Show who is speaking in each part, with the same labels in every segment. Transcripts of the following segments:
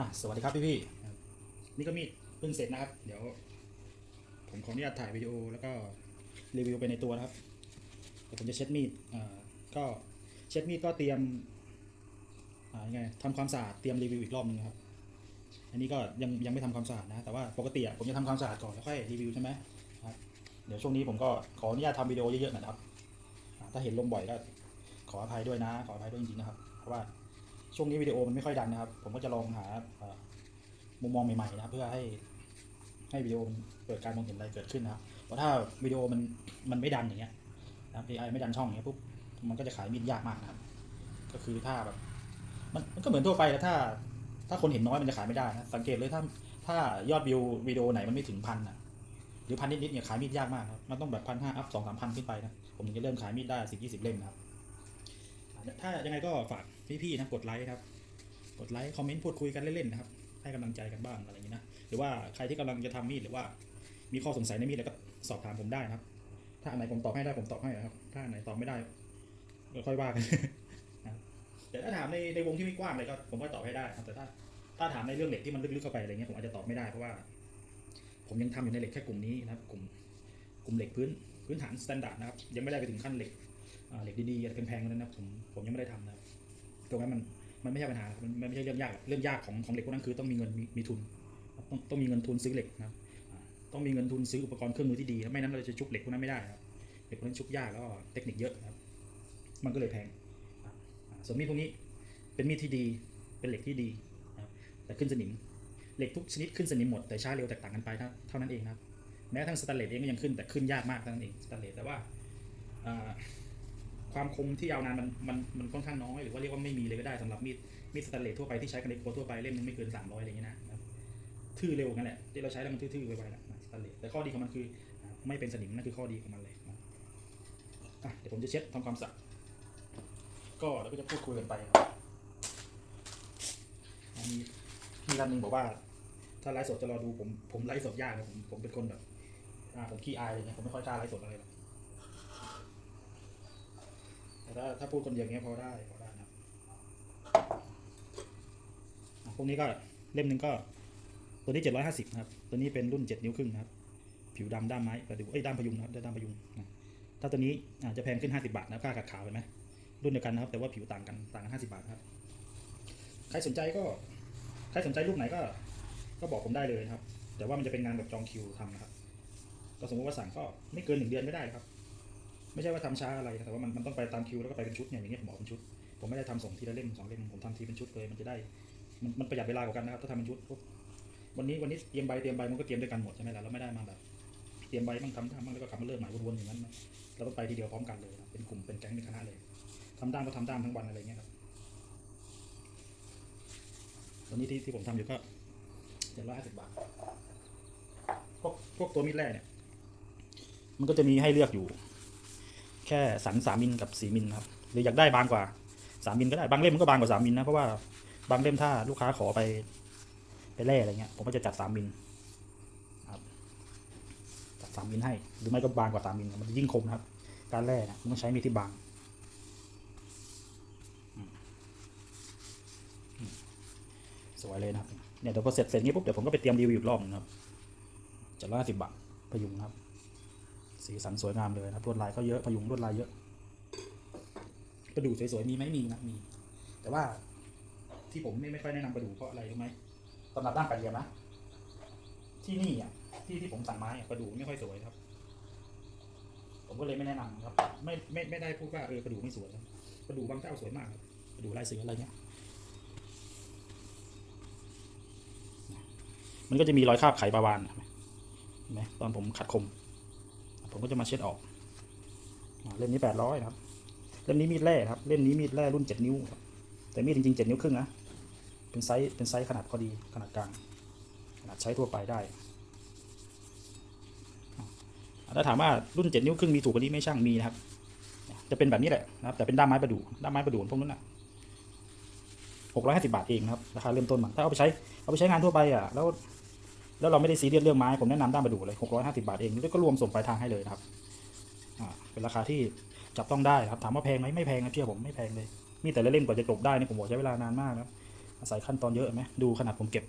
Speaker 1: อะสวัสดีครับพี่พี่นี่ก็มีดเพิ่งเสร็จนะครับ เดี๋ยว ผมขออนุญาตถ่ายวิดีโอแล้วก็รีวิวไปในตัวนะครับเดี๋ยวผมจะเช็ดมีดอ่าก็เช็ดมีดก็เตรียมอ่ายังไงทำความสะอาดเตรียมรีวิวอีกรอบนึงครับ อันนี้ก็ยังยังไม่ทำความสะอาดนะ แต่ว่าปกติอะผมจะทำความสะอาดก่อนแล้วค่อยรีวิวใช่ไหมครับเดี๋ยวช่วงนี้ผมก็ขออนุญาตทำวิดีโอเยอะๆหน่อยครับ ถ้าเห็นลงบ่อยก็ขออภัยด้วยนะ ขออภัยด้วยจริงๆนะครับ เพราะว่า ช่วงนี้วิดีโอมันไม่ค่อยดังนะครับ ผมก็จะลองหามุมมองใหม่ๆนะครับเพื่อให้ให้วิดีโอมันเกิดการมองเห็นอะไรเกิดขึ้นนะครับเพราะถ้าวิดีโอมันมันไม่ดันอย่างเงี้ยนะครับ AI ไม่ดันช่องอย่างเงี้ยปุ๊บมันก็จะขายมีดยากมากนะครับ ก็คือถ้าแบบมันมันก็เหมือนทั่วไปแล้วถ้า ถ้าคนเห็นน้อยมันจะขายไม่ได้นะสังเกตเลยถ้าถ้ายอดวิววิดีโอไหนมันไม่ถึงพันอะหรือพันนิดๆเนี่ยขายมีดยากมากครับมันต้องแบบพันห้าอัพสองสามพันขึ้นไปนะผมถึงจะเริ่มขายมีดได้สิบยี่สิบเล่มนะครับ ถ้ายังไงก็ฝากพี่ๆนะกดไลค์ครับกดไลค์คอมเมนต์พูดคุยกันเล่นๆนะครับให้กำลังใจกันบ้างอะไรอย่างนี้นะหรือว่าใครที่กำลังจะทำมีดหรือว่า มีข้อสงสัยในมีดแล้วก็สอบถามผมได้นะครับ ถ้าอันไหนผมตอบให้ได้ผมตอบให้นะครับ ถ้าอันไหนตอบไม่ได้ก็ค่อยว่ากันนะแต่ถ้าถามในในวงที่ไม่กว้างเลยก็ผมก็ตอบให้ได้ครับแต่ถ้าถ้าถามในเรื่องเหล็กที่มันลึกๆเข้าไปอะไรเงี้ยผมอาจจะตอบไม่ได้เพราะว่า ผมยังทำอยู่ในเหล็กแค่กลุ่มนี้นะครับ กลุ่มกลุ่มเหล็กพื้นพื้นฐานสแตนดาร์ดนะครับยังไม่ได้ไปถึงขั้นเหล็ก เหล็กดีๆอะไรแพงๆนั้นนะผมผมยังไม่ได้ทำนะตรงนั้นมันมันไม่ใช่ปัญหามันไม่ใช่เรื่องยากเรื่องยากของของเหล็กพวกนั้นคือต้องมีเงินมีมีทุน ต้องต้องมีเงินทุนซื้อเหล็กนะต้องมีเงินทุนซื้ออุปกรณ์เครื่องมือที่ดีครับไม่นั้นเราจะชุบเหล็กพวกนั้นไม่ได้ครับเหล็กพวกนั้นชุบยากแล้วเทคนิคเยอะครับ มันก็เลยแพงส่วนมีดพวกนี้เป็นมีดที่ดีเป็นเหล็กที่ดีแต่ขึ้นสนิมเหล็กทุกชนิดขึ้นสนิมหมดแต่ช้าเร็วแตกต่างกันไปเท่านั้นเองครับแม้ทั่งสแตนเลสเองก็ยังขึ้นแต่ขึ้นยากมากเท่านั้นเองสแตนเลสแต่ว่า ความคมที่ยาวนานมันมันมันค่อนข้างน้อยหรือว่าเรียกว่าไม่มีเลยก็ได้สำหรับมีดมีดสแตนเลสทั่วไปที่ใช้กันในครัวทั่วไปเล่มนึงไม่เกิน300อะไรอย่างเงี้ยนะครับทื่อเร็วกันแหละที่เราใช้แล้วมันทื่อๆไวๆแหละสแตนเลสแต่ข้อดีของมันคือไม่เป็นสนิมนั่นคือข้อดีของมันเลยนะเดี๋ยวผมจะเช็ดทำความสะอาดก็เราก็จะพูดคุยกันไปครับอันนี้พี่ท่านหนึ่งบอกว่า ถ้าไลฟ์สดจะรอดูผมผมไลฟ์สดยากนะผมผมเป็นคนแบบผมขี้อายอะไรเงี้ยผมไม่ค่อยกล้าไลฟ์สดอะไรหรอก แต่ถ้าถ้าพูดคนเดียวอย่างเงี้ยพอได้พอได้นะครับอะพวกนี้ก็เล่มหนึ่งก็ ตัวนี้เจ็ดร้อยห้าสิบครับ ตัวนี้เป็นรุ่นเจ็ดนิ้วครึ่งครับ ผิวดำด้ามไม้ประดูเอ้ยด้ามพยุงนะครับด้ามพยุงนะถ้าตัวนี้อาจจะแพงขึ้นห้าสิบาทนะค่ากัดขาวเห็นไหมรุ่นเดียวกันนะครับ แต่ว่าผิวต่างกันต่างกันห้าสิบาทครับใครสนใจก็ใครสนใจรูปไหนก็ ก็บอกผมได้เลยครับ แต่ว่ามันจะเป็นงานแบบจองคิวทำนะครับ ก็สมมติว่าสั่งก็ไม่เกินหนึ่งเดือนไม่ได้ครับ ไม่ใช่ว่าทำช้าอะไรนะแต่ว่ามันมันต้องไปตามคิวแล้วก็ไปเป็นชุดเนี่ยอย่างเงี้ยผมบอกเป็นชุด ผมไม่ได้ทำส่งทีละเล่มสองเล่มผมทำทีเป็นชุดเลยมันจะได้ มันมันประหยัดเวลากว่ากันนะครับถ้าทำเป็นชุดวกวันนี้วันนี้เตรียมใบเตรียมใบมันก็เตรียมด้วยกันหมดใช่ไหมล่ะเราไม่ได้มาแบบเตรียมใบบ้างทำด้ามบ้างแล้วก็กลับมาเริ่มใหม่วนๆอย่างนั้นนะเราต้องไปทีเดียวพร้อมกันเลยนะเป็นกลุ่มเป็นแก๊งเป็นคณะเลยทำด้ามก็ทำด้ามทั้งวันอะไรเงี้ยครับวันนี้ที่ที่ผมทำอยู่ก็เจ็ดร้อยห้าสิบบาทพวกพวกตัวมีดแร่เนี่ย มันก็จะมีให้เลือกอยู่ แค่สันสามมิลกับสี่มิลครับหรืออยากได้บางกว่าสามมิลก็ได้บางเล่มมันก็บางกว่าสามมิลนะเพราะว่าบางเล่มถ้าลูกค้าขอไปไปแล่อะไรเงี้ยผมก็จะจัดสามมิลครับจัดสามมิลให้หรือไม่ก็บางกว่าสามมิลมันจะยิ่งคมนะครับ การแล่นะมันต้องใช้มีดที่บางสวยเลยนะครับเนี่ยเดี๋ยวพอเสร็จเสร็จนี้ปุ๊บเดี๋ยวผมก็ไปเตรียมรีวิวอีกรอบนึงครับจะร้อยสิบบาทพยุงครับ สีสันสวยงามเลยนะครับลวดลายก็เยอะพยุงลวดลายเยอะกระดูกสวยๆมีไหมมีนะมี แต่ว่าที่ผมไม่ไม่ค่อยแนะนำกระดูกเพราะอะไรรู้ไหมสำหรับด้านปลายเหลี่ยมนะที่นี่อะที่ที่ผมสั่งไม้อะกระดูกไม่ค่อยสวยครับ ผมก็เลยไม่แนะนำครับ ไม่ไม่ไม่ได้พูดว่าเออกระดูกไม่สวยนะกระดูกบางเจ้าสวยมากครับกระดูกลายเสืออะไรเงี้ยมันก็จะมีรอยคราบไขปลาวานนไหมเห็นไหมตอนผมขัดคม ผมก็จะมาเช็ดออก เล่มนี้แปดร้อยครับ เล่มนี้มีดแร่ครับ เล่มนี้มีดแร่รุ่นเจ็ดนิ้วครับแต่มีดจริงๆเจ็ดนิ้วครึ่งนะ เป็นไซส์ เป็นไซส์ขนาดพอดี ขนาดกลาง ขนาดใช้ทั่วไปได้ ถ้าถามว่ารุ่นเจ็ดนิ้วครึ่งมีถูกกว่านี้ไหม่ช่างมีนะครับ จะเป็นแบบนี้แหละนะครับ แต่เป็นด้ามไม้ประดู่ ด้ามไม้ประดู่พวกนั้นน่ะหกร้อยห้าสิบาทเองนะครับ ราคาเริ่มต้นมันถ้าเอาไปใช้ เอาไปใช้งานทั่วไปอะ แล้ว แล้วเราไม่ได้ซีเรียสเรื่องไม้ ผมแนะนำด้ามประดู่เลยหกร้อยห้าสิบาทเองแล้วก็รวมส่งปลายทางให้เลยนะครับเป็นราคาที่จับต้องได้ครับถามว่าแพงไหมไม่แพงนะเชื่อผมไม่แพงเลย มีแต่ละเล่มกว่าจะจบได้นี่ผมบอกใช้เวลานานมากนะครับอาศัยขั้นตอนเยอะไหมดูขนาดผมเก็บ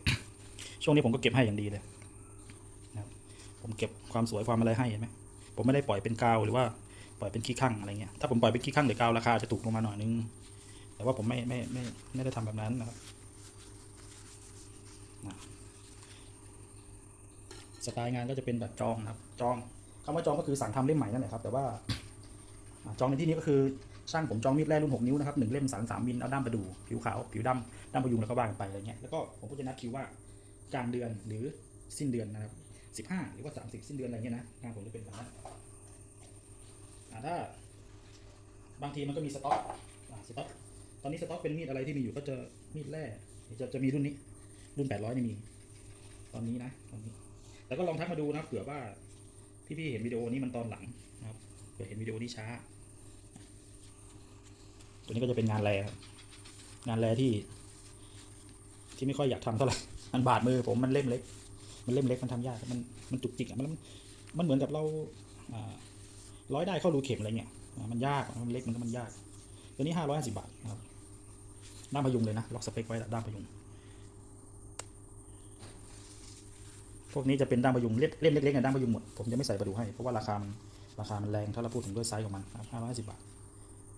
Speaker 1: ช่วงนี้ผมก็เก็บให้อย่างดีเลยนะครับผมเก็บความสวยความอะไรให้เห็นไหมผมไม่ได้ปล่อยเป็นกาวหรือว่าปล่อยเป็นขี้ข้างอะไรเงี้ยถ้าผมปล่อยเป็นขี้ข้างหรือกาวราคาจะถูกลงมาหน่อยนึง แต่ว่าผมไม่ไม่ไม่ไม่ได้ทำแบบนั้นนะครับ สไตล์งานก็จะเป็นแบบจองนะครับ จองคำว่าจองก็คือสั่งทำเล่มใหม่นั่นแหละครับ แต่ว่าจองในที่นี้ก็คือช่างผมจองมีดแร่รุ่น 6 นิ้วนะครับหนึ่งเล่มสามสามมิลเอาด้ามประดูผิวขาว ผิวดำด้ามประยุงแล้วก็วางไปอะไรเงี้ยแล้วก็ผมก็จะนัดคิวว่ากลางเดือนหรือสิ้นเดือนนะครับสิบห้าหรือว่าสามสิบสิ้นเดือนอะไรเงี้ยนะงานผมจะเป็นแบบนั้นถ้าบางทีมันก็มีสต็อกสต็อกตอนนี้สต็อกเป็นมีดอะไรที่มีอยู่ก็จะมีดแร่จะจะมีรุ่นนี้ รุ่น800นี่มี ตอนนี้นะตอนนี้ แล้วก็ลองทักมาดูนะเผื่อว่าพี่ๆเห็นวิดีโอนี้มันตอนหลังนะครับเผื่อเห็นวิดีโอนี้ช้า ตัวนี้ก็จะเป็นงานแรครับงานแรที่ ที่ไม่ค่อยอยากทำเท่าไหร่มันบาดมือผมมันเล่มเล็ก มันเล่มเล็กมันทำยากมันมันจุกจิกอะมันมันเหมือนกับเราร้อยได้เข้ารูเข็มอะไรเงี้ยมันยากมันเล็กมันก็มันยากตัวนี้ห้าร้อยห้าสิบบาทครับด้ามพยุงเลยนะล็อกสเปคไว้ด้ามพยุง พวกนี้จะเป็นด้ามพยุงเล่มเล่มเล็กๆในด้ามพยุงหมด ผมจะไม่ใส่ประดูให้ เพราะว่าราคามันราคามันแรง ถ้าเราพูดถึงด้วยไซส์ของมันครับห้าร้อยห้าสิบบาท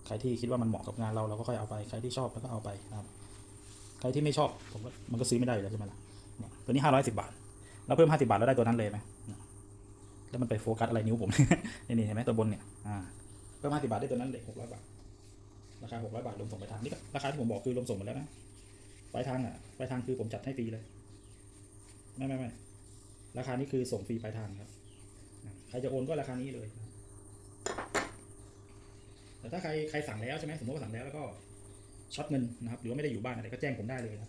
Speaker 1: ใครที่คิดว่ามันเหมาะกับงานเราเราก็ค่อยเอาไป ใครที่ชอบแล้วก็เอาไปนะครับ ใครที่ไม่ชอบผมก็มันก็ซื้อไม่ได้อยู่แล้วใช่ไหมล่ะเนี่ยตัวนี้ห้าร้อยสิบบาทแล้วเพิ่มห้าสิบาทแล้วได้ตัวนั้นเลยไหมแล้วมันไปโฟกัสอะไรนิ้วผม นี่นี่เห็นไหมตัวบนเนี่ย อ่า เพิ่มห้าสิบาทได้ตัวนั้นเลยหกร้อยบาท ราคา600บาทรวมส่งไปทางนี่ก็ราคาที่ผมบอกคือรวมส่งหมดแล้วนะ ปลายทางอะ ปลายทางคือผมจัดให้ฟรีเลย ไม่ไม่ไม่ ราคานี้คือส่งฟรีปลายทางครับ ใครจะโอนก็ราคานี้เลย แต่ถ้าใครใครสั่งแล้วใช่ไหมสมมติว่าสั่งแล้วแล้วก็ช็อตเงินนะครับ หรือว่าไม่ได้อยู่บ้านอะไรก็แจ้งผมได้เลยน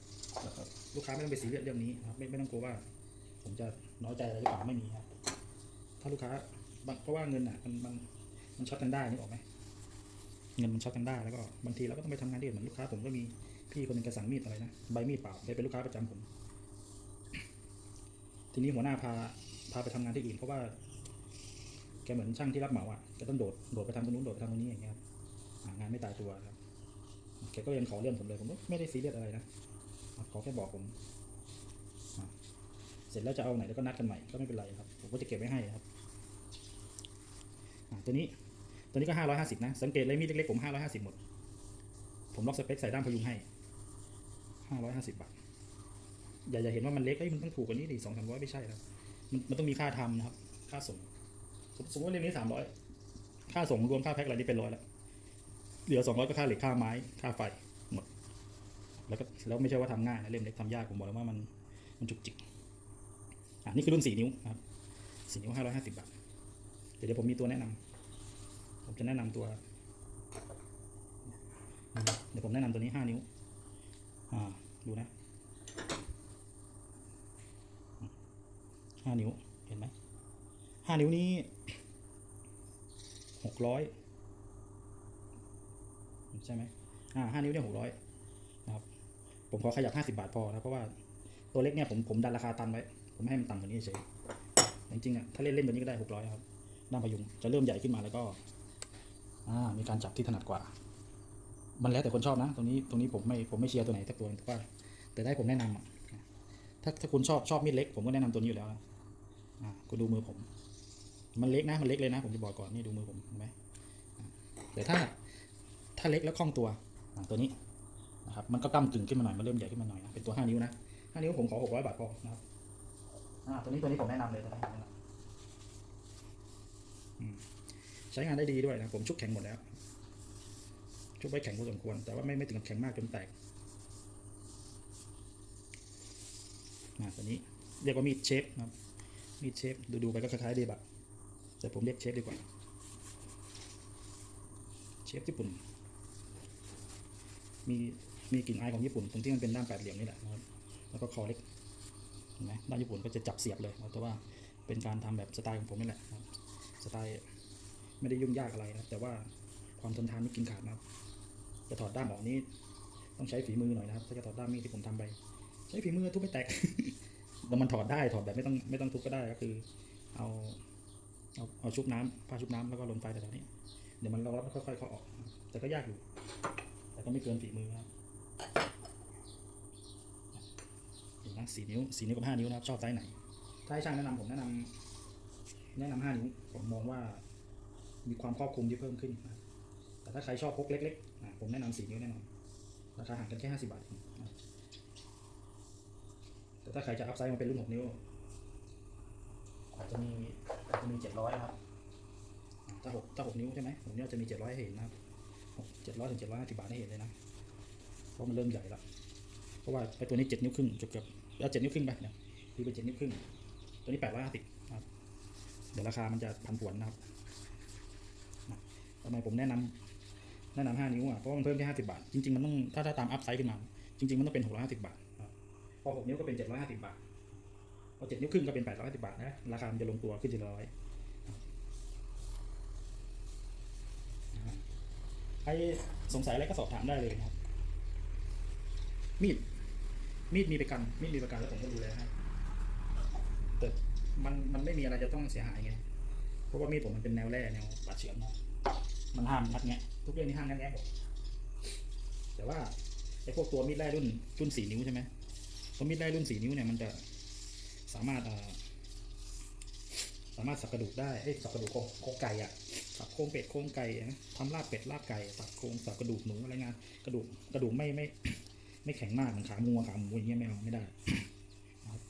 Speaker 1: ะครับ ลูกค้าไม่ต้องไปซีเรียสเรื่องนี้นะครับ ไม่ไม่ต้องกลัวว่า ผมจะน้อยใจอะไรหรือเปล่าไม่มีครับ ถ้าลูกค้าเพราะว่าเงินอะมันมันมันช็อตกันได้นึกออกไหมเงินมันช็อตกันได้แล้วก็บางทีเราก็ต้องไปทำงานที่อื่นเหมือนลูกค้าผมก็มีพี่คนหนึงแกสั่งมีดอะไรนะใบมีดเปล่าแกเป็นลูกค้าประจำผม ทีนี้หัวหน้าพาพาไปทำงานที่อื่นเพราะว่า แกเหมือนช่างที่รับเหมาอะแกต้องโดดโดดไปทำตรงนู้นโดดไปทำตรงนี้อย่างเงี้ยครับงานไม่ตายตัวครับแกก็เรียนขอเลื่อนผมเลยผมก็ไม่ได้ซีเรียสอะไรนะขอแค่บอกผมเสร็จแล้วจะเอาไหนแล้วก็นัดกันใหม่ก็ไม่เป็นไรครับผมก็จะเก็บไว้ให้ครับตัวนี้ตัวนี้ก็ห้าร้อยห้าสิบนะ สังเกตเลยมีดเล็กๆผมห้าร้อยห้าสิบหมด ผมล็อกสเปคใส่ด้ามพยุงให้ห้าร้อยห้าสิบบาท อย่าอย่าเห็นว่ามันเล็กเอ้ยมันต้องถูกกว่านี้ดิสองสามร้อยไม่ใช่ครับมันมันต้องมีค่าทำนะครับ ค่าส่ง สมมติว่าเล่มนี้สามร้อยค่าส่งรวมค่าแพ็คอะไรนี่เป็นร้อยแล้วเหลือสองร้อยก็ค่าเหล็กค่าไม้ค่าไฟหมด แล้วก็แล้วไม่ใช่ว่าทำง่ายนะเล่มเล็กทำยากผมบอกแล้วว่ามันมันจุกจิกอ่านี่คือรุ่นสี่นิ้วครับสี่นิ้วห้าร้อยห้าสิบบาทเดี๋ยวเดี๋ยวผมมีตัวแนะนำผมจะแนะนำตัว เดี๋ยวผมแนะนำตัวนี้ห้านิ้ว อ่า ดูนะ ห้านิ้ว เห็นไหมห้านิ้วนี้หกร้อยใช่ไหมอ่าห้านิ้วเนี่ยหกร้อยนะครับ ผมขอขยับห้าสิบาทพอนะ เพราะว่าตัวเล็กเนี่ยผมผมดันราคาตันไว้ ผมไม่ให้มันต่ำกว่านี้เฉยจริงๆอะถ้าเล่นเล่นตัวนี้ก็ได้หกร้อยครับด้ามพยุงจะเริ่มใหญ่ขึ้นมาแล้วก็ อ่า มีการจับที่ถนัดกว่า มันแล้วแต่คนชอบนะ ตรงนี้ตรงนี้ผมไม่ผมไม่เชียร์ตัวไหนสักตัวแต่ว่าแต่ได้ผมแนะนำอะถ้าถ้าคุณชอบชอบมีดเล็ก ผมก็แนะนำตัวนี้อยู่แล้วนะ อ่าคุณดูมือผม มันเล็กนะมันเล็กเลยนะ ผมจะบอกก่อนนี่ดูมือผมเห็นไหมแต่ถ้าถ้าเล็กแล้วคล่องตัวตัวนี้นะครับมันก็กำกึ่งขึ้นมาหน่อยมันเริ่มใหญ่ขึ้นมาหน่อยนะเป็นตัวห้านิ้วนะห้านิ้วผมขอหกร้อยบาทพอนะครับอ่าตัวนี้ตัวนี้ผมแนะนำเลยตัวนี้ใช้งานได้ดีด้วยนะผมชุบแข็งหมดแล้ว ชุบไว้แข็งพอสมควร แต่ว่าไม่ไม่ถึงกับแข็งมากจนแตกอ่าตัวนี้เรียกว่ามีดเชฟนะครับ มีดเชฟดูดูไปก็คล้ายๆเดบะแต่ผมเรียกเชฟดีกว่า เชฟญี่ปุ่น มีมีกลิ่นอายของญี่ปุ่นตรงที่มันเป็นด้ามแปดเหลี่ยมนี่แหละนะครับแล้วก็คอเล็กเห็นไหมด้านญี่ปุ่นก็จะจับเสียบเลยแต่ว่าเป็นการทำแบบสไตล์ของผมนี่แหละสไตล์ไม่ได้ยุ่งยากอะไรนะแต่ว่าความทนทานนี่กินขาดนะครับจะถอดด้ามออกนี้ ต้องใช้ฝีมือหน่อยนะครับ ถ้าจะถอดด้ามมีดที่ผมทำไป ใช้ฝีมือทุบไม่แตก แต่มันถอดได้ถอดแบบไม่ต้องไม่ต้องทุบก็ได้ก็คือ เอาเอาเอาชุบน้ำผ้าชุบน้ำแล้วก็ลนไฟแต่ตอนนี้ เดี๋ยวมันร้อนค่อยๆเข้าออก แต่ก็ยากอยู่ แต่ก็ไม่เกินฝีมือครับสี่นิ้วสี่นิ้วกับห้านิ้วนะครับ ชอบไซส์ไหน ถ้าให้ช่างแนะนำผมแนะนำแนะนำห้านิ้วผมมองว่า มีความครอบคลุมที่เพิ่มขึ้นนะแต่ถ้าใครชอบพกเล็กๆผมแนะนำสี่นิ้วแน่นอนราคาห่างกันแค่ห้าสิบบาทเอง แต่ถ้าใครจะอัพไซส์มาเป็นรุ่นหกนิ้ว อาจจะมีอาจจะมีเจ็ดร้อยครับ ถ้าหกถ้าหกนิ้วใช่ไหมหกนิ้วจะมีเจ็ดร้อยให้เห็นนะครับเจ็ดร้อยถึงเจ็ดร้อยห้าสิบบาทให้เห็นเลยนะ เพราะมันเริ่มใหญ่แล้วเพราะว่าไอ้ตัวนี้เจ็ดนิ้วครึ่งเกือบเกือบเอาเจ็ดนิ้วครึ่งไปเนี่ยดีเป็นเจ็ดนิ้วครึ่ง ตัวนี้แปดร้อยห้าสิบครับ เดี๋ยวราคามันจะพันผวนนะครับทำไมผมแนะนำแนะนำห้านิ้วอะ เพราะว่ามันเพิ่มแค่ห้าสิบาท จริงๆ มันต้อง ถ้าถ้าตามอัพไซด์ขึ้นมา จริงๆ มันต้องเป็นหกร้อยห้าสิบาทครับ พอหกนิ้วก็เป็นเจ็ดร้อยห้าสิบาท พอเจ็ดนิ้วครึ่งก็เป็นแปดร้อยห้าสิบาทนะ ราคามันจะลงตัวขึ้นทีละร้อยใครสงสัยอะไรก็สอบถามได้เลยนะครับ มีด มีดมีประกัน มีดมีประกันแล้วผมก็ดูแลให้แต่มันมันไม่มีอะไรจะต้องเสียหายไง เพราะว่ามีดผมมันเป็นแนวแร่แนวปาดเฉือนเนาะมันห้ามงัดแงะทุกเรื่องนี้ห้ามงัดแงะหมดแต่ว่าไอ้พวกตัวมีดแร่รุ่นรุ่นสี่นิ้วใช่ไหม ตัวมีดแร่รุ่นสี่นิ้วเนี่ยมันจะสามารถสามารถสับกระดูกได้เอ้สับกระดูกโครงไก่อะสับโครงเป็ดโครงไก่นะทำลาบเป็ดลาบไก่สับโครงสับกระดูกหนูอะไรงานกระดูกกระดูกไม่ไม่ไม่แข็งมากเหมือนขาหมูขาหมูอย่างเงี้ยไม่เอาไม่ได้ครับ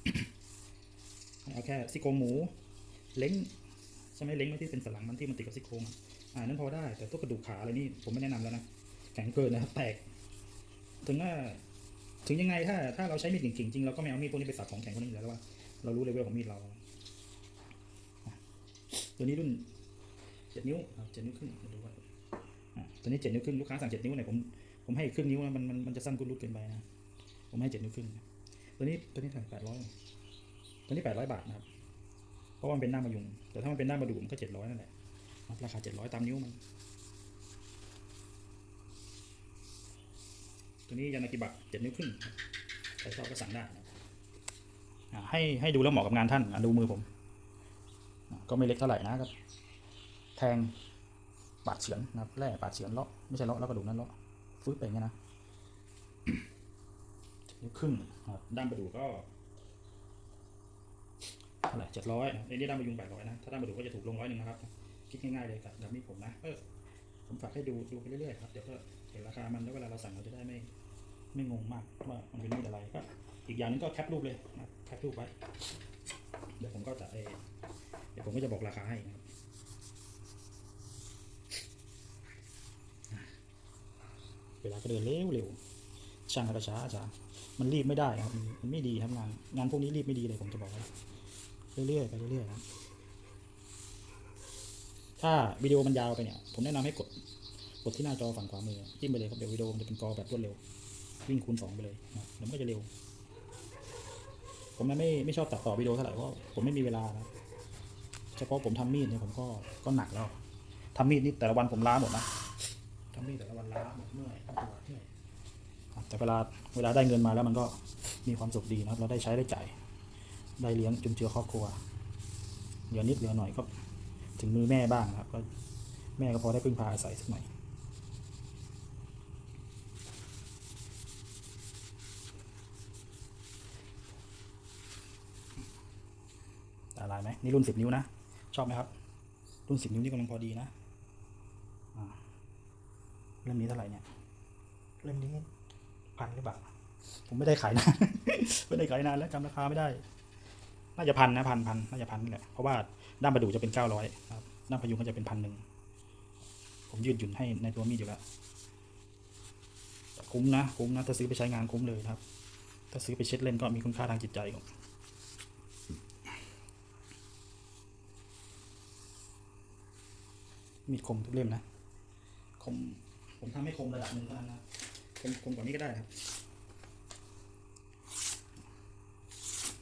Speaker 1: เอาแค่ซี่โครงหมู เล้งใช่ไหมเล้งไม่ที่เป็นสันหลังมันที่มันติดกับซี่โครงอ่านั้นพอได้แต่ตัวกระดูกขาอะไรนี่ผมไม่แนะนำแล้วนะแข็งเกินนะครับแตก ถึงว่า ถึงยังไงถ้าถ้าเราใช้มีดเก่งๆจริงเราก็ไม่เอามีดพวกนี้ไปสับของแข็งพวกนี้อยู่แล้วว่าเรารู้เลเวลของมีดเราตัวนี้รุ่นเจ็ดนิ้วเจ็ดนิ้วครึ่งดูว่าตัวนี้เจ็ดนิ้วครึ่งลูกค้าสั่งเจ็ดนิ้วเนี่ยผมผมให้ครึ่งนิ้วนะมันมันมันจะสั้นกุดรุดเกินไปนะผมให้เจ็ดนิ้วครึ่งนตัวนี้ตัวนี้เท่าไหร่แปดร้อยตัวนี้แปดร้อยบาทนะครับเพราะว่ามันเป็นหน้ามายุงแต่ถ้ามันเป็นหน้ามาดูมันก็เจ็ดร้อยนั่นแหละนะครับราคาเจ็ดร้อยตามนิ้วมัน ตัวนี้ยานากิบะเจ็ดนิ้วครึ่งใครชอบก็สั่งได้ให้ให้ดูแล้วเหมาะกับงานท่านดูมือผม ก็ไม่เล็กเท่าไหร่นะครับ แทงปาดเฉือนนะครับแร่ปาดเฉือนเลาะไม่ใช่เลาะแล้วกระดูกนั้นเลาะฟื้นไปอย่างเงี้นะนิ้วครึ่งครับด้ามประดูกก็เท่าไหร่เจ็ดร้อยไอ้นี่ด้ามประยุงแปดร้อยนะถ้าด้ามประดูกก็จะถูกลงร้อยหนึ่งนะครับคิดง่ายๆเลยกับกับมีดผมนะเออผมฝากให้ดูดูไปเรื่อยๆครับเดี๋ยวก็ ห็นราคามันแล้วเวลาเราสั่งเราจะได้ไม่ไม่งงมากว่ามันเป็นมีดอะไรก็อีกอย่างนึงก็แคปรูปเลยนะครับแคปรูปไว้เดี๋ยวผมก็จะเดี๋ยวผมก็จะบอกราคาให้นะครับเวลาก็เดินเร็วเร็วช่างก็ช้าช้ามันรีบไม่ได้ครับมันไม่ดีครับงานงานพวกนี้รีบไม่ดีเลยผมจะบอกว่าเรื่อยๆไปเรื่อยๆครับถ้าวิดีโอมันยาวไปเนี่ย ผมแนะนำให้กด กดที่หน้าจอฝั่งขวามือจิ้มไปเลยครับเดี๋ยววิดีโอมันจะเป็นกอแบบรวดเร็ว วิ่งคูณสองไปเลยนะครับเดี๋ยวมันก็จะเร็ว ผมไม่ไม่ชอบตัดต่อวิดีโอเท่าไหร่เพราะผมไม่มีเวลานะเฉพาะผมทำมีดเนี่ยผมก็ก็หนักแล้วทำมีดนี่แต่ละวันผมล้าหมดนะทำมีดแต่ละวันล้าหมดเมื่อยปวดเหนื่อยครับแต่เวลาเวลาได้เงินมาแล้วมันก็มีความสุขดีนะครับ เราได้ใช้ได้จ่ายได้เลี้ยงจุนเจือครอบครัวเหลือนิดเหลือหน่อยก็ถึงมือแม่บ้างนะครับก็แม่ก็พอได้พึ่งพาอาศัยสักหน่อยาลายไหมนี่รุ่นสิบนิ้วนะ ชอบไหมครับ รุ่นสิบนิ้วนี่กำลังพอดีนะเล่มนี้เท่าไหร่เนี่ยเล่มนี้พันหรือเปล่าผมไม่ได้ขายนานไม่ได้ขายนานแล้วจำราคาไม่ได้ น่าจะพันนะพันพันน่าจะพันนี่แหละเพราะว่าด้ามประดูจะเป็นเก้าร้อยครับด้ามพยุงก็จะเป็นพันหนึ่งผมยืดหยุ่นให้ในตัวมีดอยู่แล้วแต่คุ้มนะคุ้มนะถ้าซื้อไปใช้งานคุ้มเลยครับ ถ้าซื้อไปเช็ดเล่นก็มีคุณค่าทางจิตใจของ มีดคมทุกเล่มนะ คม ผมทำให้คมระดับหนึ่งเท่านั้นนะคมคมกว่านี้ก็ได้ครับ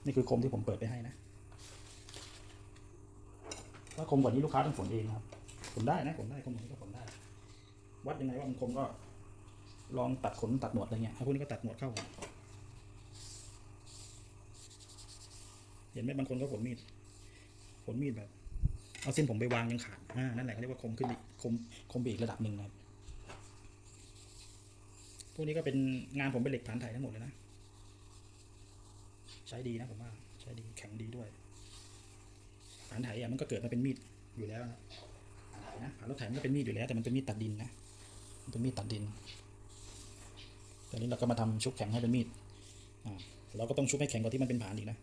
Speaker 1: นี่คือคมที่ผมเปิดไปให้นะ ถ้าคมกว่านี้ลูกค้าต้องฝนเองนะครับฝนได้นะฝนได้คมกว่านี้ก็ฝนได้ วัดยังไงว่ามันคมก็ ลองตัดขนตัดหนวดอะไรเงี้ยถ้าพวกนี้ก็ตัดหนวดเข้าเห็นไหมบางคนก็ฝนมีดฝนมีดแบบ เอาเส้นผมไปวางยังขาดอ่านั่นแหละเขาเรียกว่าคมขึ้นอีกคมคมไปอีกระดับหนึ่งนะครับพวกนี้ก็เป็นงานผมเป็นเหล็กฐานไทยทั้งหมดเลยนะ ใช้ดีนะผมว่าใช้ดีแข็งดีด้วยผานไถอะมันก็เกิดมาเป็นมีดอยู่แล้วนะผานไถนะผานรถไถมันก็เป็นมีดอยู่แล้ว แต่มันเป็นมีดตัดดินนะมันเป็นมีดตัดดินตอนนี้เราก็มาทำชุบแข็งให้เป็นมีดอ่าเราก็ต้องชุบให้แข็งกว่าที่มันเป็นผานอีกนะ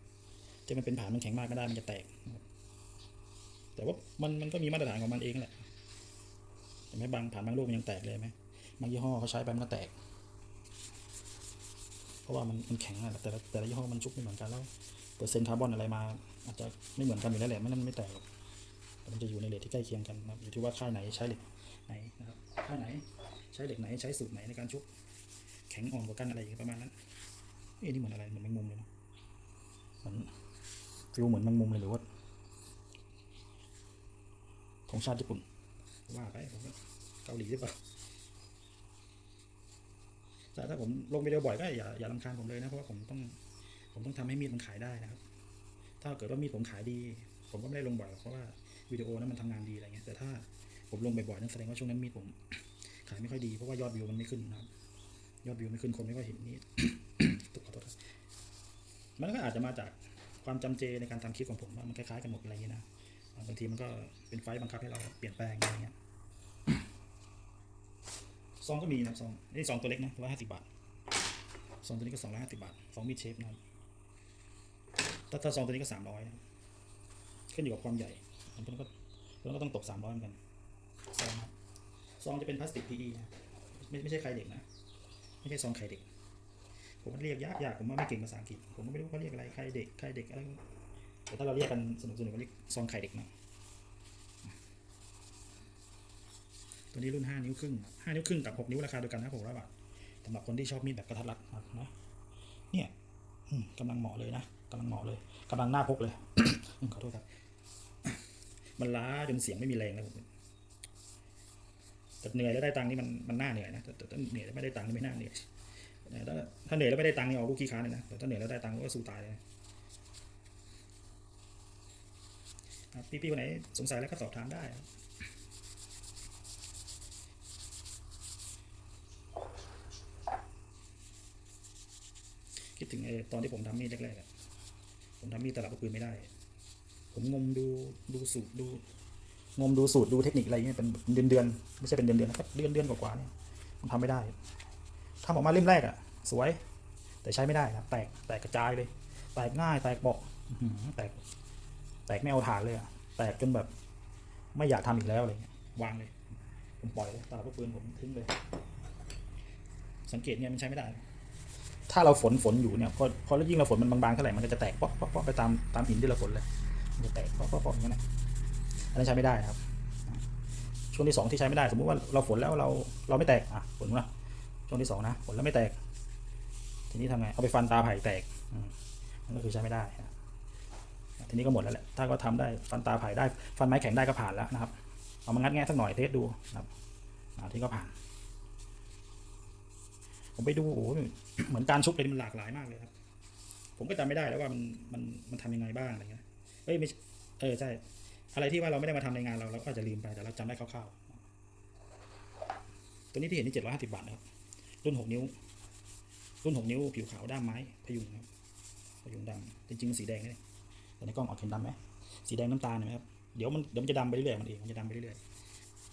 Speaker 1: ที่มันเป็นผานมันแข็งมากไม่ได้มันจะแตก แต่ว่ามันมันก็มีมาตรฐานของมันเองแหละเห็นไหมบางผ่านบางลูกมันยังแตกเลยไหมบางยี่ห้อเขาใช้ไปมันก็แตก เพราะว่ามันมันแข็งอะแต่ละแต่ละยี่ห้อมันชุบไม่เหมือนกันแล้วเปอร์เซ็นต์คาร์บอนอะไรมา อาจจะไม่เหมือนกันอยู่แล้วแหละไม่นั้นไม่แตกหรอกมันจะอยู่ในเรทที่ใกล้เคียงกันนะครับอยู่ที่ว่าค่ายไหนใช้เหล็กไหนนะครับค่ายไหนใช้เหล็กไหนใช้สูตรไหนในการชุบแข็งอ่อนกว่ากันอะไรอย่างประมาณนั้นเอ้นี่เหมือนอะไรเหมือนแมงมุมเลยนะเหมือนฟิลเหมือนแมงมุมเลยหรือว่า ธงชาติญี่ปุ่น ว่าไปผมเกาหลีหรือเปล่าแต่ถ้าผมลงวิดีโอบ่อยก็อย่าอย่าลำคาญผมเลยนะ เพราะว่าผมต้อง ผมต้องทำให้มีดมันขายได้นะครับ ถ้าเกิดว่ามีดผมขายดี ผมก็ไม่ได้ลงบ่อยเพราะว่าวิดีโอนั้นมันทำงานดีอะไรเงี้ยแต่ถ้าผมลงบ่อยๆนั่นแสดงว่าช่วงนั้นมีดผมขายไม่ค่อยดีเพราะว่ายอดวิวมันไม่ขึ้นนะครับ ยอดวิวไม่ขึ้นคนไม่ค่อยเห็นมีดขอโทษครับมันก็อาจจะมาจากความจำเจในการทำคลิปของผมว่ามันคล้ายๆกันหมดอะไรเงี้ยนะ บางทีมันก็เป็นไฟบังคับให้เราเปลี่ยนแปลงอะไรเงี้ยซองก็มีนะซองนี่ซองตัวเล็กนะร้อยห้าสิบบาทซองตัวนี้ก็สองร้อยห้าสิบบาทซองมีดเชฟนะครับถ้าถ้าซองตัวนี้ก็สามร้อยขึ้นอยู่กับความใหญ่มันก็แล้วก็ต้องตกสามร้อยเหมือนกันซองซองจะเป็นพลาสติก PE นะไม่ไม่ใช่ไข่เด็กนะไม่ใช่ซองไข่เด็ก ผมมันเรียกยากยากผมว่าไม่เก่งภาษาอังกฤษผมก็ไม่รู้เขาเรียกอะไรไข่เด็กไข่เด็กอะไร แต่ถ้าเราเรียกกันสนุกสนุกก็เรียกซองไข่เด็กเนาะตัวนี้รุ่น 5 นิ้วครึ่ง5นิ้วครึ่งกับ 6 นิ้วราคาเดียวกันนะ600บาทสำหรับคนที่ชอบมีดแบบกระทัดรัดนะเนี่ยกำลังเหมาะเลยนะกำลังเหมาะเลยกำลังหน้าพกเลยขอโทษครับ มันล้าจนเสียงไม่มีแรงแล้วผมแต่เหนื่อยแล้วได้ตังค์นี่มันมันน่าเหนื่อยนะแต่แต่ถ้าเหนื่อยแล้วไม่ได้ตังค์นี่ไม่น่าเหนื่อยถ้าเหนื่อยแล้วไม่ได้ตังค์นี่ออกลูกขี้ค้านเลยนะแต่ถ้าเหนื่อยแล้วได้ตังค์ก็สู้ตายเลยนะครับ พี่ๆคนไหนสงสัยแล้วก็สอบถามได้คิดถึงไอ้ตอนที่ผมทำมีดแรกๆผมทำมีดตลับปืนไม่ได้ ผมงมดูดูสูตรดู งมดูสูตรดูเทคนิคอะไรเงี้ยเป็นเดือนเดือนๆไม่ใช่เป็นเดือนเดือนนะครับเดือนเดือนกว่าๆเนี่ยผมทำไม่ได้ทำออกมาเล่มแรกอะสวย แต่ใช้ไม่ได้ครับแตกแตกกระจายเลย แตกง่าย แตกเบาแตก แตกไม่เอาฐานเลยอะแตกจนแบบไม่อยากทำอีกแล้วอะไรเงี้ยวางเลย ผมปล่อยเลยตลับปืนผมทิ้งเลย สังเกตเนี่ยมันใช้ไม่ได้ ถ้าเราฝนฝนอยู่เนี่ยพอพอแล้วยิ่งเราฝนมันบางๆเท่าไหร่มันก็จะแตกป๊อกป๊อกป๊อกไปตามตามหินที่เราฝนเลยมันจะแตกป๊อกป๊อกป๊อกอย่างนั้นะอันนั้นใช้ไม่ได้ครับ ช่วงที่สองที่ใช้ไม่ได้ สมมุติว่าเราฝนแล้วเราเราไม่แตกอะฝนนะช่วงที่สองนะฝนแล้วไม่แตก ทีนี้ทำไงเอาไปฟันตาไผ่แตกอืมนั่นก็คือใช้ไม่ได้นะ ทีนี้ก็หมดแล้วแหละ ถ้าก็ทำได้ฟันตาไผ่ได้ ฟันไม้แข็งได้ก็ผ่านแล้วนะครับ เอามางัดแงะสักหน่อยเทสดูนะครับที่ก็ผ่าน ผมไปดูโอ้โหเหมือนการชุบเลยมันหลากหลายมากเลยครับ ผมก็จำไม่ได้แล้วว่ามันมันมันทำยังไงบ้างอะไรเงี้ย เอ้ยไม่ใช่เออใช่ อะไรที่ว่าเราไม่ได้มาทำในงานเราเราก็อาจจะลืมไปแต่เราจำได้คร่าวๆ ตัวนี้ที่เห็นนี่เจ็ดร้อยห้าสิบบาทนะครับ รุ่นหกนิ้ว รุ่นหกนิ้ว ผิวขาวด้ามไม้พยุงครับพยุงดำจริงๆมันสีแดงนี่ แต่ในกล้องออกเห็นดำไหมสีแดงน้ำตาลเห็นไหมครับเดี๋ยวมันเดี๋ยวมันจะดำไปเรื่อยมันเองมันจะดำไปเรื่อย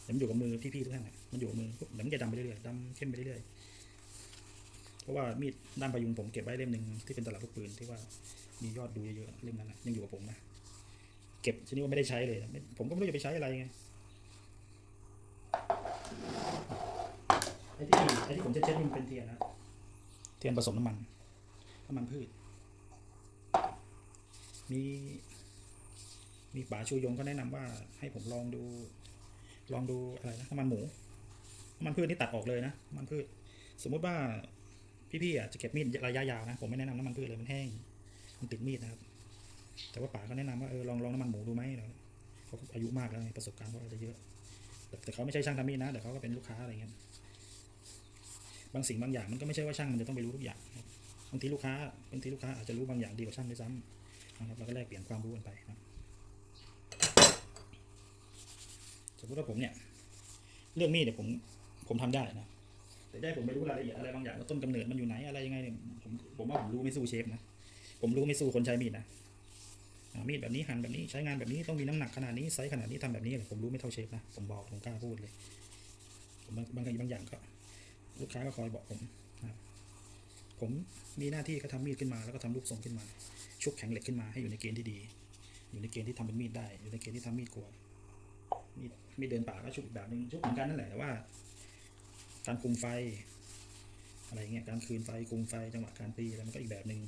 Speaker 1: เดี๋ยวมันอยู่กับมือพี่ๆทุกท่านน่ะมันอยู่กับมือเดี๋ยวมันจะดำไปเรื่อยดำเข้มไปเรื่อยเพราะว่ามีดด้ามพยุงผมเก็บไว้เล่มหนึ่งที่เป็นตลับลูกปืนที่ว่ามียอดดูเยอะๆเล่มนั้นนะยังอยู่กับผมนะเก็บชนิดว่าไม่ได้ใช้เลย ผมก็ไม่รู้จะไปใช้อะไรไงไอ้ที่ไอ้ที่ผมเช็ดๆมันเป็นเทียนนะเทียนผสมน้ำมันน้ำมันพืช มีมีป๋าชูยงก็แนะนำว่าให้ผมลองดู ลองดูอะไรนะน้ำมันหมูน้ำมันพืชนี่ตัดออกเลยนะน้ำมันพืช สมมุติว่าพี่ๆอะจะเก็บมีดระยะยาวนะผมไม่แนะนำน้ำมันพืชเลยมันแห้งมันติดมีดนะครับ แต่ว่าป๋าก็แนะนำว่าเออลองลองน้ำมันหมูดูไหมเขาอายุมากแล้วประสบการณ์เขาอาจจะเยอะแต่แต่เขาไม่ใช่ช่างทำมีดนะแต่เขาก็เป็นลูกค้าอะไรเงี้ยบางสิ่งบางอย่างมันก็ไม่ใช่ว่าช่างมันจะต้องไปรู้ทุกอย่างบบางทีลูกค้าบางทีลูกค้าอาจจะรู้บางอย่างดีกว่าช่างด้วยซ้ำ นะครับเราก็แลกเปลี่ยนความรู้กันไปนะครับสมมติว่าผมเนี่ย เรื่องมีดเนี่ยผมผมทำได้นะแต่ได้ผมไม่รู้รายละเอียดอะไรบางอย่างว่าต้นกำเนิดมันอยู่ไหนอะไรยังไงเนี่ยผมผมว่าผมรู้ไม่สู้เชฟนะผมรู้ไม่สู้คนใช้มีดนะมีดแบบนี้หั่นแบบนี้ใช้งานแบบนี้ต้องมีน้ำหนักขนาดนี้ไซส์ขนาดนี้ทำแบบนี้ผมรู้ไม่เท่าเชฟนะผมบอกผมกล้าพูดเลยผมบางบางทีบางอย่างก็ ลูกค้าก็คอยบอกผมนะครับ ผมมีหน้าที่ก็ทำมีดขึ้นมาแล้วก็ทำรูปทรงขึ้นมา ชุบแข็งเหล็กขึ้นมาให้อยู่ในเกณฑ์ที่ดี อยู่ในเกณฑ์ที่ทำเป็นมีดได้ อยู่ในเกณฑ์ที่ทำมีดกลัวมีดมีดเดินป่าก็ชุบอีกแบบหนึ่งชุบเหมือนกันนั่นแหละแต่ว่า การคุมไฟ อะไรเงี้ยการคืนไฟคุมไฟจังหวะการตีอะไรมันก็อีกแบบหนึ่ง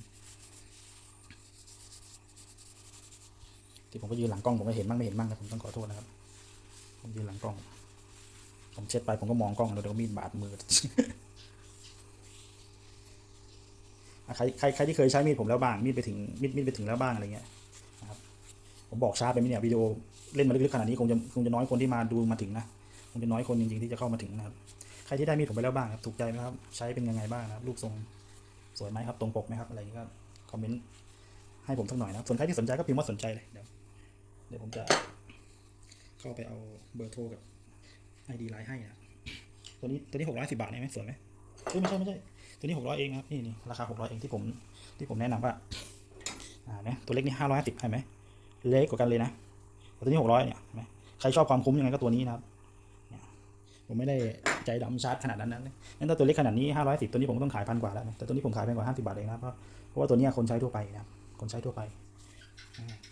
Speaker 1: ที่ผมก็ยืนหลังกล้องผมก็เห็นบ้างไม่เห็นบ้างนะผมต้องขอโทษนะครับ ผมยืนหลังกล้อง ผมเช็ดไปผมก็มองกล้องแล้วเดี๋ยวมีดบาดมือ อะ ใครใครใครที่เคยใช้มีดผมแล้วบ้างมีดไปถึงมีดมีดไปถึงแล้วบ้างอะไรเงี้ยนะครับผมบอกช้าไปไหมเนี่ยวิดีโอเล่นมาลึกๆขนาดนี้คงจะคงจะน้อยคนที่มาดูมาถึงนะคงจะน้อยคนจริงๆที่จะเข้ามาถึงนะครับใครที่ได้มีดผมไปแล้วบ้างครับถูกใจไหมครับใช้เป็นยังไงบ้างนะครับรูปทรงสวยไหมครับตรงปกไหมครับอะไรอย่างนี้ก็คอมเมนต์ให้ผมสักหน่อยนะครับส่วนใครที่สนใจก็พิมพ์ว่าสนใจเลยเดี๋ยวเดี๋ยวผมจะเข้าไปเอาเบอร์โทรกับไอดีไลน์ให้นะตัวนี้ตัวนี้หกร้อยสิบาทเนี่ยไหมสวยไหมเอ้ยไม่ใช่ไม่ใช่ ตัวนี้หกร้อยเองนะครับนี่นี่ราคาหกร้อยเองที่ผมที่ผมแนะนำว่าอ่าเนี่ยตัวเล็กนี่ห้าร้อยห้าสิบใช่ไหมเล็กกว่ากันเลยนะตัวนี้หกร้อยเนี่ยไหมใครชอบความคุ้มยังไงก็ตัวนี้นะครับผมไม่ได้ใจดำชาร์จขนาดนั้นนะงั้นถ้าตัวเล็กขนาดนี้ห้าร้อยสิบตัวนี้ผมต้องขายพันกว่าแล้วนะแต่ตัวนี้ผมขายแพงกว่าห้าสิบาทเองนะครับเพราะเพราะว่าตัวเนี้ยคนใช้ทั่วไปนะคนใช้ทั่วไป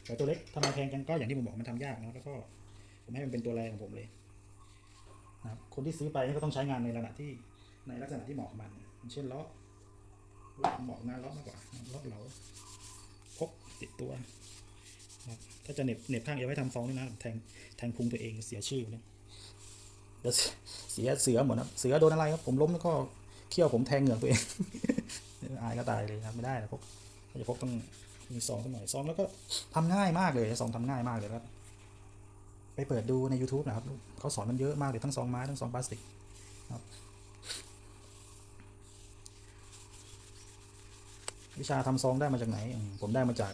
Speaker 1: แต่ตัวเล็กทำไมแพงจังก็อย่างที่ผมบอกมันทำยากนะแล้วก็ผมให้มันเป็นตัวแรงของผมเลยนะครับคนที่ซื้อไปก็ต้องใช้งานในระดับที่ในลักษณะที่เหมาะกับมัน เช่นล้อเหมาะงานล้อมากกว่าล้อเหลาพกติดตัวนะถ้าจะเน็บเน็บข้างเอวไว้ทำฟองด้วยนะแทงแทงพุงตัวเองเสียชื่อเลยเดี๋ยวเสียเสือหมดนะเสือโดนอะไรครับผมล้มแล้วก็เขี้ยวผมแทงเหงือกตัวเองอายก็ตายเลยครับไม่ได้นะพกถ้าจะพกต้องมีซองสักหน่อยซองแล้วก็ทำง่ายมากเลยซองทำง่ายมากเลยครับ ไปเปิดดูใน YouTube นะครับเขาสอนมันเยอะมากเลยทั้งซองไม้ทั้งซองพลาสติกครับ วิชาทำซองได้มาจากไหน ผมได้มาจาก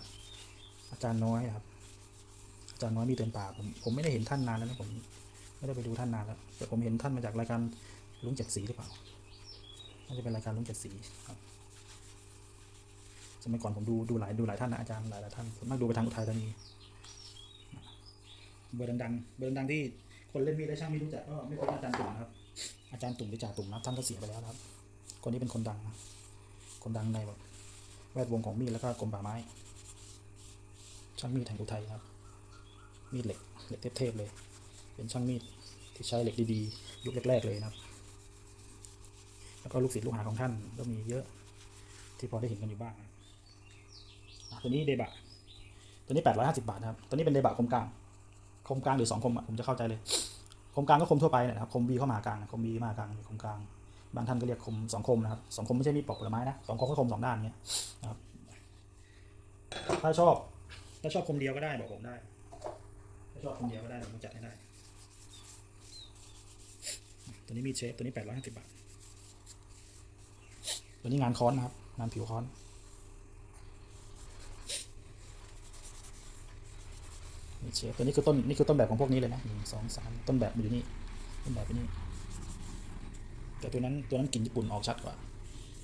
Speaker 1: อาจารย์น้อยครับ อาจารย์น้อยมีเตือนป่าผมผมไม่ได้เห็นท่านนานแล้วนะผมไม่ได้ไปดูท่านนานแล้ว แต่ผมเห็นท่านมาจากรายการลุงเจ็ดสีหรือเปล่าน่าจะเป็นรายการลุงเจ็ดสีครับสมัยก่อนผมดูดูหลายดูหลายท่านนะอาจารย์หลายหลายท่านส่วนมากดูไปทางอุทัยธานีเบอร์ดังๆเบอร์ดังๆที่คนเล่นมีดและช่างไม่รู้จักก็ไม่พ้นอาจารย์ตุ่มนะครับ อาจารย์ตุ่มหรือจ่าตุ่มนะท่านก็เสียไปแล้วครับ คนนี้เป็นคนดังนะคนดังในแบบ แวดวงของมีดแล้วก็กรมป่าไม้ ช่างมีดแห่งอุทัยครับ มีดเหล็กเหล็กเทพๆเลย เป็นช่างมีดที่ใช้เหล็กดีๆ ยุคแรกๆเลยนะครับ แล้วก็ลูกศิษย์ลูกหาของท่านก็มีเยอะที่พอได้เห็นกันอยู่บ้างตัวนี้เดบะตัวนี้แปดร้อยห้าสิบาทนะครับ ตัวนี้เป็นเดบะคมกลาง คมกลางหรือสองคมผมจะเข้าใจเลย คมกลางก็คมทั่วไปนะครับ คมบีเข้ามากลาง คมบีมากลางคมกลาง บางท่านก็เรียกคมสองคมนะครับสองคมไม่ใช่มีปอกผลไม้นะสองคมก็คมสองด้านเงี้ยนะครับถ้าชอบถ้าชอบคมเดียวก็ได้บอกผมได้ถ้าชอบคมเดียวก็ได้ผมจัดให้ได้ ตัวนี้มีเชฟตัวนี้แปดร้อยห้าสิบบาทตัวนี้งานค้อนนะครับงานผิวค้อนมีดเชฟตัวนี้คือต้นนี่คือต้นแบบของพวกนี้เลยนะหนึ่งสองสามต้นแบบมันอยู่นี่ต้นแบบอยู่นี่ แต่ตัวนั้นตัวนั้นกลิ่นญี่ปุ่นออกชัดกว่า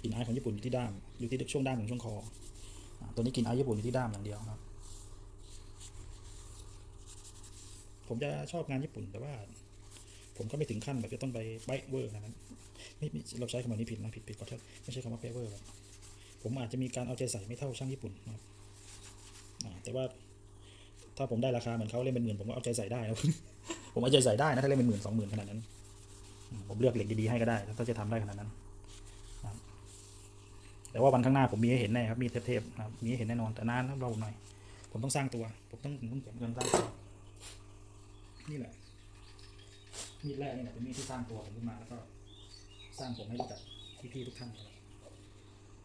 Speaker 1: กลิ่นอายของญี่ปุ่นอยู่ที่ด้ามอยู่ที่ช่วงด้ามของช่วงคอตัวนี้กลิ่นอายญี่ปุ่นอยู่ที่ด้ามอย่างเดียวครับ ผมจะชอบงานญี่ปุ่นแต่ว่า ผมก็ไม่ถึงขั้นแบบจะต้องไปไบเวอร์ขนาดนั้นไม่เราใช้คำนี้ผิดนะผิดผิดขอโทษไม่ใช่คำว่าเปเวอร์ผมอาจจะมีการเอาใจใส่ไม่เท่าช่างญี่ปุ่นนะครับแต่ว่าถ้าผมได้ราคาเหมือนเขาเล่นเป็นหมื่นผมก็เอาใจใส่ได้นะผมเอาใจใส่ได้นะถ้าเล่นเป็นหมื่นสองหมื่นขนาดนั้น ผมเลือกเหล็กดีๆให้ก็ได้ ถ้าจะทำได้ขนาดนั้นนะแต่ว่าวันข้างหน้าผมมีให้เห็นแน่ครับ มีเทพๆนะมีให้เห็นแน่นอน แต่นานนะรอผมหน่อย ผมต้องสร้างตัว ผมต้องผมต้องเก็บเงินสร้างตัว นี่แหละ มีดแรกนี่แหละเป็นมีดที่สร้างตัวผมขึ้นมา แล้วก็ สร้างผมให้รู้จักพี่ๆทุกท่านนะครับ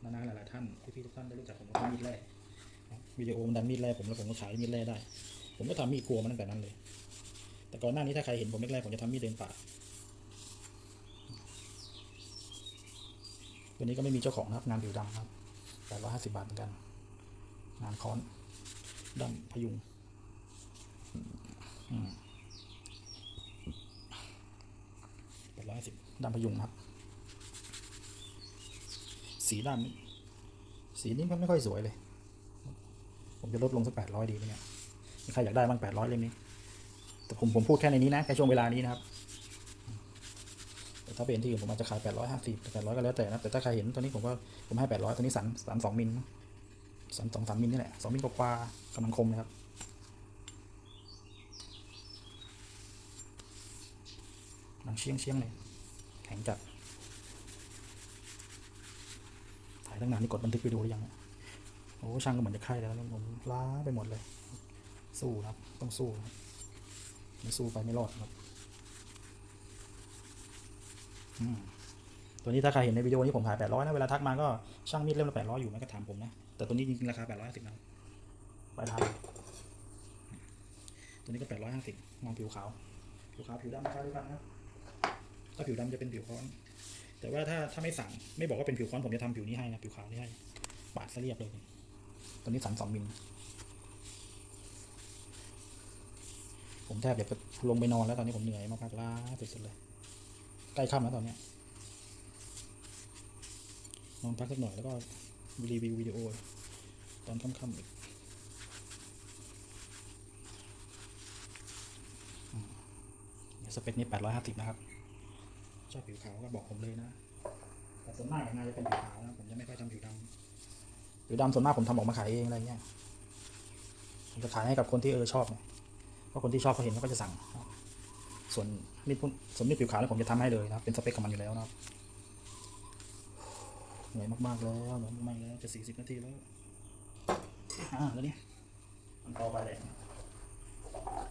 Speaker 1: นานๆหลายๆท่านพี่ๆทุกท่านได้รู้จักผมว่ามีดแรกวิดีโอมันดันมีดแรกผมแล้วผมก็ขายมีดแรกได้ ผมก็ทำมีดครัวมาตั้งแต่นั้นเลย แต่ก่อนหน้านี้ถ้าใครเห็นผมแรกๆผมจะทำมีดเดินป่า ตัวนี้ก็ไม่มีเจ้าของนะครับงานผิวดำครับแปดร้อยห้าสิบบาทเหมือนกัน งานค้อนดำพยุงแปดร้อยสิบดำพยุงครับ สีดำสีนี้มันไม่ค่อยสวยเลย ผมจะลดลงสักแปดร้อยดีไหมเนี่ยมีใครอยากได้บ้างแปดร้อยเล่มนี้ แต่ผมผมพูดแค่ในนี้นะแค่ช่วงเวลานี้นะครับ ถ้าเป็นที่อื่นผมอาจจะขายแปดร้อยห้าสิบแปดร้อยก็แล้วแต่นะ แต่ถ้าใครเห็นตัวนี้ผมก็ผมให้แปดร้อยตัวนี้สันสันสองมิลสันสองสามมิลนี่แหละสองมิลกว่ากำลังคมนะครับหนังเชียงเชียงเลยแข็งจัด ถ่ายตั้งนานนี่กดบันทึกวิดีโอหรือยังโอ้ช่างก็เหมือนจะไข้แล้วนี่ผมล้าไปหมดเลย สู้ครับ ต้องสู้นะครับไม่สู้ไปไม่รอดครับ ตัวนี้ถ้าใครเห็นในวิดีโอนี้ผมถ่าย800นะเวลาทักมาก็ช่างมีดเล่มละ800อยู่ไหมก็ถามผมนะ แต่ตัวนี้จริงๆราคา850นะไปทางตัวนี้ก็850มองผิวขาว ผิวขาวผิวดำคล้ายกันนะครับถ้าผิวดำจะเป็นผิวค้อน แต่ว่าถ้าถ้าไม่สั่งไม่บอกว่าเป็นผิวค้อนผมจะทำผิวนี้ให้นะผิวขาวนี่ให้ปาดซะเรียบเลยตัวนี้สันสองมิลผมแทบจะลงไปนอนแล้วตอนนี้ผมเหนื่อยมากๆล้าสุดๆเลย ใกล้ค่ำแล้วตอนนี้นอนพักสักหน่อยแล้วก็รีวิววิดีโอ ตอนค่ำๆอีกสเปคนี้ 850 นะครับ ชอบผิวขาวก็บอกผมเลยนะ แต่ส่วนมากงานจะเป็นผิวขาวนะ ผมจะไม่ค่อยทำผิวดำผิวดำส่วนมากผมทำออกมาขายเองอะไรเงี้ย ผมจะขายให้กับคนที่เออชอบเพราะคนที่ชอบเขาเห็นเขาก็จะสั่ง ส่วน มีดส่วนมีดผิวขาวเนี่ยผมจะทำให้เลยนะครับ เป็นสเปคของมันอยู่แล้วนะครับเหนื่อยมากๆแล้วเหนื่อยมากแล้วจะสี่สิบนาทีแล้วอ่าแล้วเนี่ยมันต่อไปเลย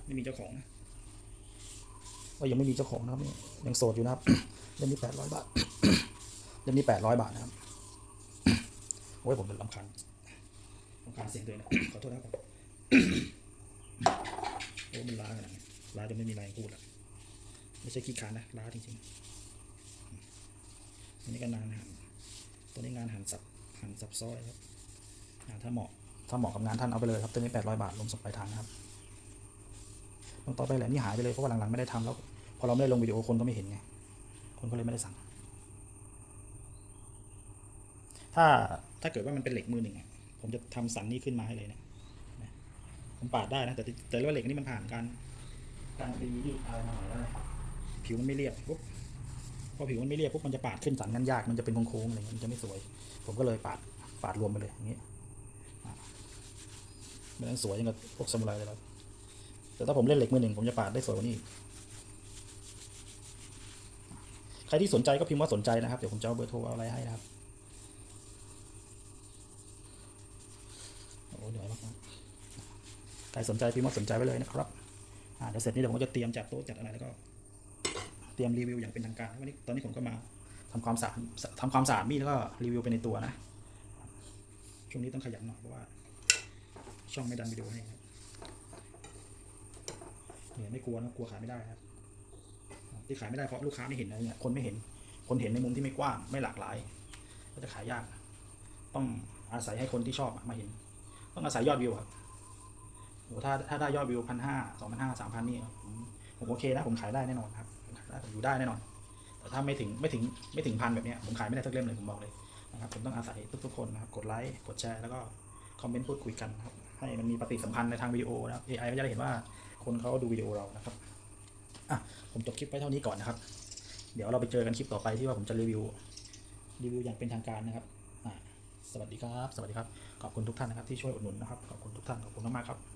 Speaker 1: ไม่มีเจ้าของนะว่ายังไม่มีเจ้าของนะครับนี่ยังโสดอยู่นะครับเล่มนี้แปดร้อยบาทเล่มนี้แปดร้อยบาทนะครับโอ้ยผมเป็นลำคาญลำคาญเสียงเลยนะขอโทษนะครับโอ้มันล้าขนาดนี้ล้าจนไม่มีแรพูดแล้ว ไม่ใช่ขี้คร้านนะล้าจริงๆอันนี้ก็นานหันตัวนี้งานหันสับหันสับซ้อยครับถ้าเหมาะถ้าเหมาะกับงานท่านเอาไปเลยครับตัวนี้แปดร้อยบาทลงส่งปลายทางนะครับตรงต่อไปแหละนี่หายไปเลยเพราะว่าหลังๆไม่ได้ทำแล้วพอเราไม่ได้ลงวิดีโอคนก็ไม่เห็นไงคนก็เลยไม่ได้สั่ง ถ้าถ้าเกิดว่ามันเป็นเหล็กมือหนึ่งผมจะทำสันนี้ขึ้นมาให้เลยเนะนะผมปาดได้นะแต่แต่ว่าเหล็กนี่มันผ่านการการตียืดอะไรมาหน่อยแล้วนะ ผิวมันไม่เรียบปุ๊บพอผิวมันไม่เรียบปุ๊บมันจะปาดขึ้นสันกันยากมันจะเป็นโค้งๆอะไรเงี้ยมันจะไม่สวย ผมก็เลยปาดปาดรวมไปเลยอย่างนี้อะไม่ต้องสวยย่างกับพวกซามูไรเลยครับแต่ถ้าผมเล่นเหล็กมือหนึ่งผมจะปาดได้สวยกว่านี้อีกใครที่สนใจก็พิมพ์ว่าสนใจนะครับเดี๋ยวผมจะเอาเบอร์โทรเอาอะไรให้นะครับโอ้เหนื่อยมากใครสนใจพิมพ์ว่าสนใจไว้เลยนะครับอ่าเดี๋ยวเสร็จนี้เดี๋ยวผมก็จะเตรียมจัดโต๊ะจัดอะไรแล้วก็ เตรียมรีวิวอย่างเป็นทางการวันนี้ตอนนี้ผมก็มาทำความสะอาดทำความสะอาดมีดแล้วก็รีวิวไปในตัวนะ ช่วงนี้ต้องขยันหน่อยเพราะว่า ช่องไม่ดันวิดีโอให้ครับเนี่ยไม่กลัวนะกลัวขายไม่ได้ครับ ที่ขายไม่ได้เพราะลูกค้าไม่เห็นอะไรเงี้ยคนไม่เห็น คนเห็นในมุมที่ไม่กว้างไม่หลากหลาย ก็จะขายยาก ต้องอาศัยให้คนที่ชอบมาเห็น ต้องอาศัยยอดวิวครับโอ้ถ้าถ้าได้ยอดวิวพันห้าสองพันห้าสามพันนี่ผมโอเคนะผมขายได้แน่นอนครับ อยู่ได้แน่นอน แต่ถ้าไม่ถึงไม่ถึงไม่ถึงพันแบบเนี้ยผมขายไม่ได้ทักเล่มเลยผมบอกเลยนะครับผมต้องอาศัยทุกๆคนนะครับกดไลค์กดแชร์แล้วก็คอมเมนต์พูดคุยกันนะครับให้มันมีปฏิสัมพันธ์ในทางวิดีโอนะครับ AI ก็จะได้เห็นว่าคนเขาดูวิดีโอเรานะครับอะผมจบคลิปไว้เท่านี้ก่อนนะครับ เดี๋ยวเราไปเจอกันคลิปต่อไปที่ว่าผมจะรีวิวรีวิวอย่างเป็นทางการนะครับสวัสดีครับ สวัสดีครับ ขอบคุณทุกท่านนะครับที่ช่วยอุดหนุนนะครับ ขอบคุณทุกท่าน ขอบคุณมากๆครับ